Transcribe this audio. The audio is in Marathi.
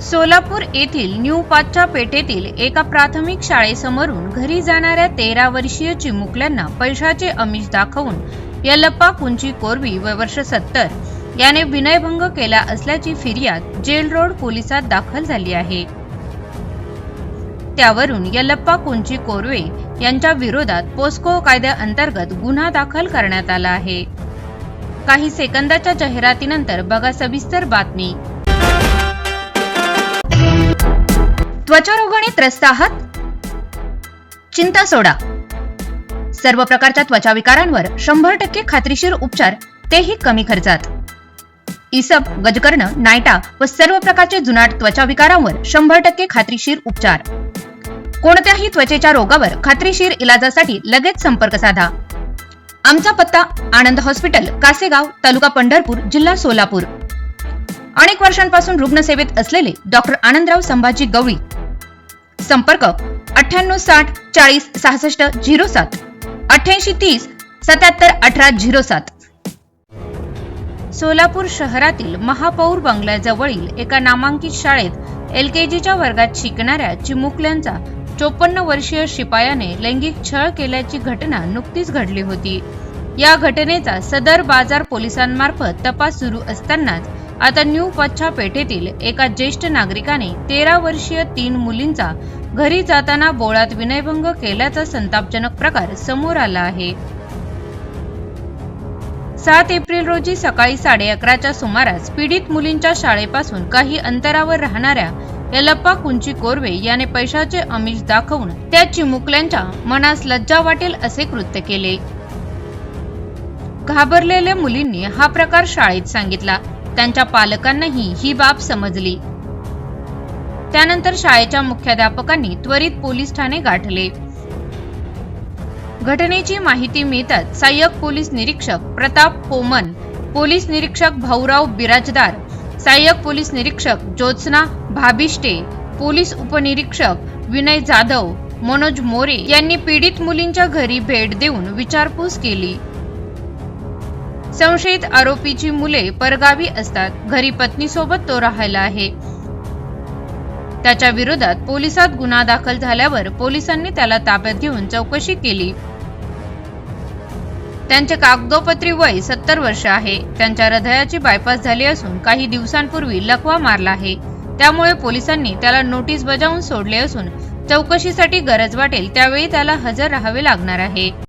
सोलापूर येथील न्यू पाचच्या पेठेतील एका प्राथमिक शाळेसमोरून घरी जाणाऱ्या तेरा वर्षीय चिमुकल्यांना पैशाचे अमिष दाखवून यल्लप्पा कुंची कोरवी व वर्ष सत्तर याने विनयभंग केला असल्याची फिर्याद जेल रोड पोलिसात दाखल झाली आहे. त्यावरून यल्लप्पा कुंची कोरवे यांच्या विरोधात पोस्को कायद्याअंतर्गत गुन्हा दाखल करण्यात आला आहे. काही सेकंदाच्या जाहिरातीनंतर बघा सविस्तर बातमी. त्वचारोगाने त्रस्त आहात? चिंता सोडा. सर्व प्रकारच्या त्वचा विकारांवर शंभर टक्के खात्रीशीर उपचार तेही कमी खर्चात. इसप गजकर्ण नायटा व सर्व प्रकारचे जुनाट त्वचा विकारांवर शंभर टक्के खात्रीशीर उपचार. कोणत्याही त्वचेच्या रोगावर खात्रीशीर इलाजासाठी लगेच संपर्क साधा. आमचा पत्ता आनंद हॉस्पिटल कासेगाव तालुका पंढरपूर जिल्हा सोलापूर. अनेक वर्षांपासून रुग्णसेवेत असलेले डॉक्टर आनंदराव संभाजी गवळी संपर्क अठ्ठ्याण्णव साठ चाळीस सहासष्ट झिरो सात. अठ्ठ्याऐंशी तीस सत्याहत्तर अठरा झिरो सात. सोलापूर शहरातील महापौर बंगल्याजवळील एका नामांकित शाळेत एल के जीच्या वर्गात शिकणाऱ्या चिमुकल्यांचा चोपन्न वर्षीय शिपायाने लैंगिक छळ केल्याची घटना नुकतीच घडली होती. या घटनेचा सदर बाजार पोलिसांमार्फत तपास सुरू असतानाच आता न्यू पच्छा पेठेतील एका ज्येष्ठ नागरिकाने तेरा वर्षीय तीन मुलींचा घरी जाताना बोळात विनयभंग केल्याचा संतापजनक प्रकार समोर आला आहे. सात एप्रिल रोजी सकाळी साडे अकराच्या सुमारास पीडित मुलींच्या शाळेपासून काही अंतरावर राहणाऱ्या यलप्पा कुंची कोरवे याने पैशाचे आमिष दाखवून त्या चिमुकल्यांच्या मनास लज्जा वाटेल असे कृत्य केले. घाबरलेल्या मुलींनी हा प्रकार शाळेत सांगितला. त्यांच्या पालकांनाही ही बाब समजली. त्यानंतर शाळेच्या मुख्याध्यापकांनी त्वरित पोलीस ठाणे गाठले. घटनेची माहिती मिळताच सहाय्यक पोलीस निरीक्षक प्रताप पोमन पोलीस निरीक्षक भाऊराव बिराजदार सहाय्यक पोलीस निरीक्षक ज्योत्सना भाबिष्टे पोलीस उपनिरीक्षक विनय जाधव मनोज मोरे यांनी पीडित मुलींच्या घरी भेट देऊन विचारपूस केली. संशयित आरोपीची मुले परगावी असतात. घरी पत्नीसोबत तो राहायला आहे. त्याच्या विरोधात पोलिसात गुन्हा दाखल झाल्यावर पोलिसांनी त्याला ताब्यात घेऊन चौकशी केली. त्यांचे कागदोपत्री वय सत्तर वर्ष आहे. त्यांच्या हृदयाची बायपास झाली असून काही दिवसांपूर्वी लकवा मारला आहे. त्यामुळे पोलिसांनी त्याला नोटीस बजावून सोडले असून चौकशीसाठी गरज वाटेल त्यावेळी त्याला हजर राहावे लागणार आहे.